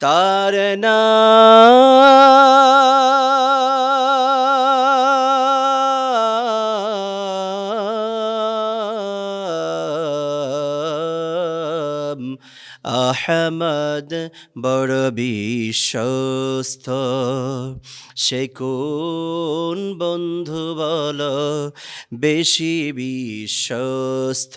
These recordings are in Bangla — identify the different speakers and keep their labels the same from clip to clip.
Speaker 1: তার আহমদ বড় বিশ্বস্ত সে কোন বন্ধু বল বেশি বিশ্বস্ত?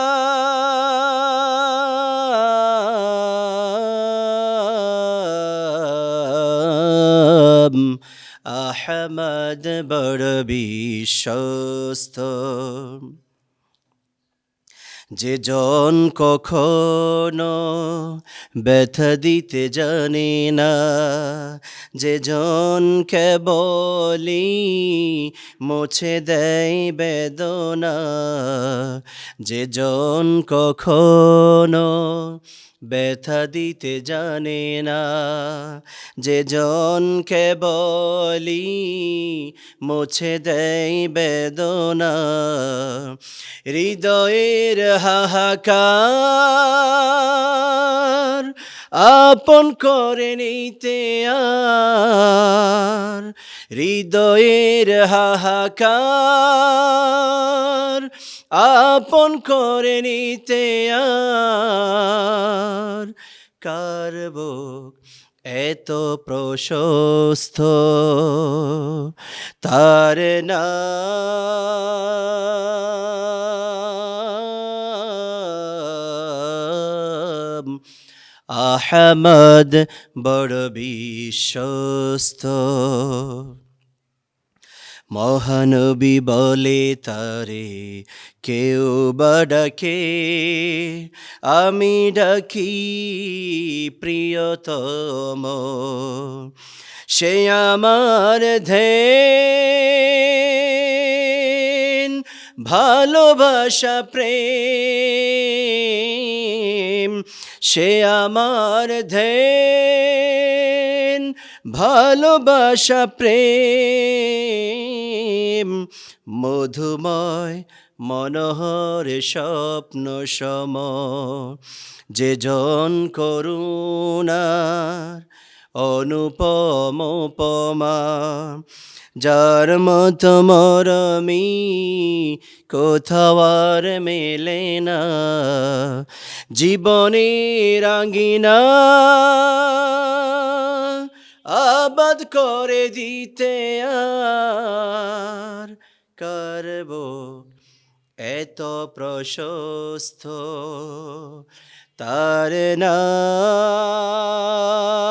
Speaker 1: আহমদ বড় বিশ্বস্ত। যে জন কখনো ব্যথা দিতে জানে না, যে জন কেবলি মুছে দেয় বেদনা, যে জন কখনো ব্যথা দিতে জানে না যে জনকে কেবলি মুছে দেয় বেদনা। হৃদয়ের হাহাকার আপন করে নিতে আর হৃদয়ের হাহাকার আপন করে নিতে আর কার এত প্রশস্ত? তার নাম আহমদ বড় বিশ্বস্ত। মহানবী বলে, তারে কেউ বা ডাকে? আমি ডাকি প্রিয়তম। সে আমার ধেন ভালোবাসা, প্রেম। সে আমার ধেন ভালোবাসা প্রেম মধুময় মনোহর স্বপ্ন সম যে জন করুণার অনুপম উপমা যার মত মরমি কোথাও আর মেলে না। জীবনের রাঙ্গিনা আবাদ করে দিতে আর করব এত প্রশস্ত তার নাম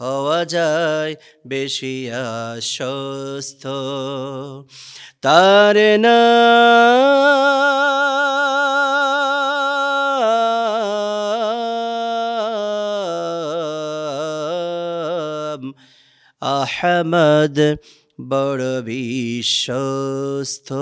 Speaker 1: হওয়া যায় বেশি আশ্বস্ত। তার আহমদ বড় বিশ্বস্ত।